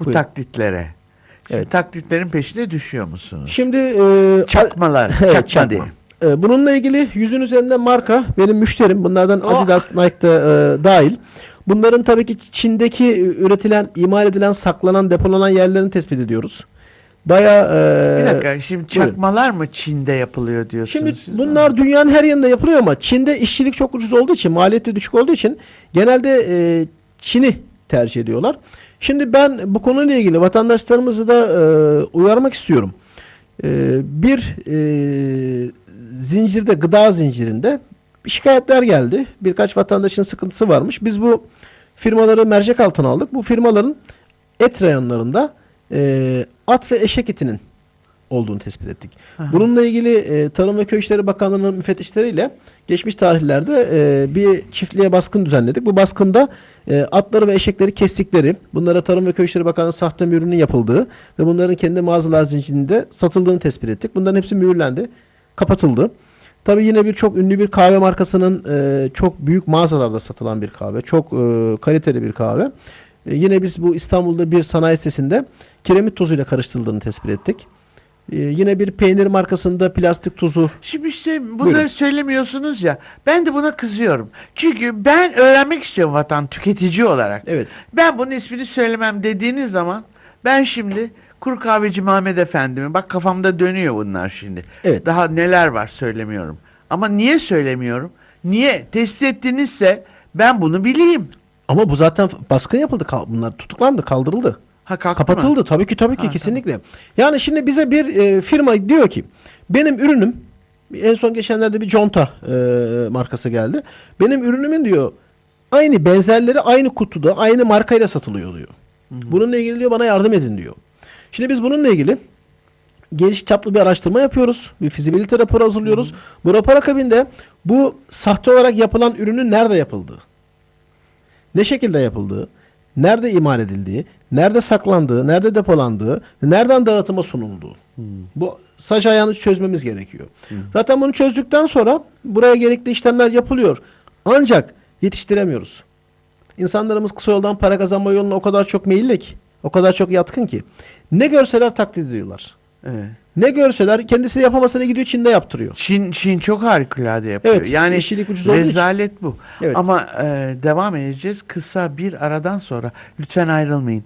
bu Buyurun. taklitlere. Şimdi Evet. taklitlerin peşine düşüyor musunuz? Şimdi e, Çakmalar, Evet, çakma çakma. diye. e, bununla ilgili yüzün üzerinde marka benim müşterim. Bunlardan Oh! Adidas, Nike de e, dahil. Bunların tabii ki Çin'deki üretilen, imal edilen, saklanan, depolanan yerlerini tespit ediyoruz. Baya Bir dakika şimdi çakmalar mı Çin'de yapılıyor diyorsunuz? Şimdi siz? bunlar dünyanın her yerinde yapılıyor ama Çin'de işçilik çok ucuz olduğu için, maliyeti düşük olduğu için genelde e, Çin'i tercih ediyorlar. Şimdi ben bu konuyla ilgili vatandaşlarımızı da e, uyarmak istiyorum. E, bir e, zincirde, gıda zincirinde şikayetler geldi. Birkaç vatandaşın sıkıntısı varmış. Biz bu firmaları mercek altına aldık. Bu firmaların et reyonlarında e, at ve eşek etinin olduğunu tespit ettik. Aha. Bununla ilgili e, Tarım ve Köy İşleri Bakanlığı'nın müfettişleriyle geçmiş tarihlerde e, bir çiftliğe baskın düzenledik. Bu baskında e, atları ve eşekleri kestikleri, bunlara Tarım ve Köy İşleri Bakanlığı sahte mührünün yapıldığı ve bunların kendi mağazalar zincirinde satıldığını tespit ettik. Bunların hepsi mühürlendi, kapatıldı. Tabii yine bir çok ünlü bir kahve markasının e, çok büyük mağazalarda satılan bir kahve. Çok e, kaliteli bir kahve. E, yine biz bu İstanbul'da bir sanayi sitesinde kiremit tozuyla karıştırıldığını tespit ettik. E, yine bir peynir markasında plastik tuzu. Şimdi işte bunları Buyurun. söylemiyorsunuz ya. Ben de buna kızıyorum. Çünkü ben öğrenmek istiyorum vatan tüketici olarak. Evet. Ben bunun ismini söylemem dediğiniz zaman ben şimdi Kuru Kahveci Mehmet Efendi'mi bak kafamda dönüyor bunlar şimdi. Evet. Daha neler var söylemiyorum. Ama niye söylemiyorum? Niye? Tespit ettinizse ben bunu bileyim. Ama bu zaten baskın yapıldı. Kal- Bunlar tutuklandı, kaldırıldı. Ha kalktı mı? Kapatıldı. Tabii ki tabii ki Ha, kesinlikle. Yani şimdi bize bir e, firma diyor ki benim ürünüm en son geçenlerde bir conta e, markası geldi. Benim ürünümün diyor aynı benzerleri aynı kutuda aynı markayla satılıyor diyor. Bununla ilgili diyor bana yardım edin diyor. Şimdi biz bununla ilgili geniş çaplı bir araştırma yapıyoruz. Bir fizibilite raporu hazırlıyoruz. Bu rapor akabinde bu sahte olarak yapılan ürünün nerede yapıldığı, ne şekilde yapıldığı, nerede imal edildiği, nerede saklandığı, nerede depolandığı, nereden dağıtıma sunulduğu. Bu saç ayağını çözmemiz gerekiyor. Zaten bunu çözdükten sonra buraya gerekli işlemler yapılıyor. Ancak yetiştiremiyoruz. İnsanlarımız kısa yoldan para kazanma yoluna o kadar çok meyilli ki, o kadar çok yatkın ki. Ne görseler taklit ediyorlar. Evet. Ne görseler kendisi yapamasına gidiyor Çin'de yaptırıyor. Çin Çin çok harikulade yapıyor. Evet, yani işçilik ucuz olduğu için. rezalet bu. Evet. Ama e, devam edeceğiz kısa bir aradan sonra. Lütfen ayrılmayın.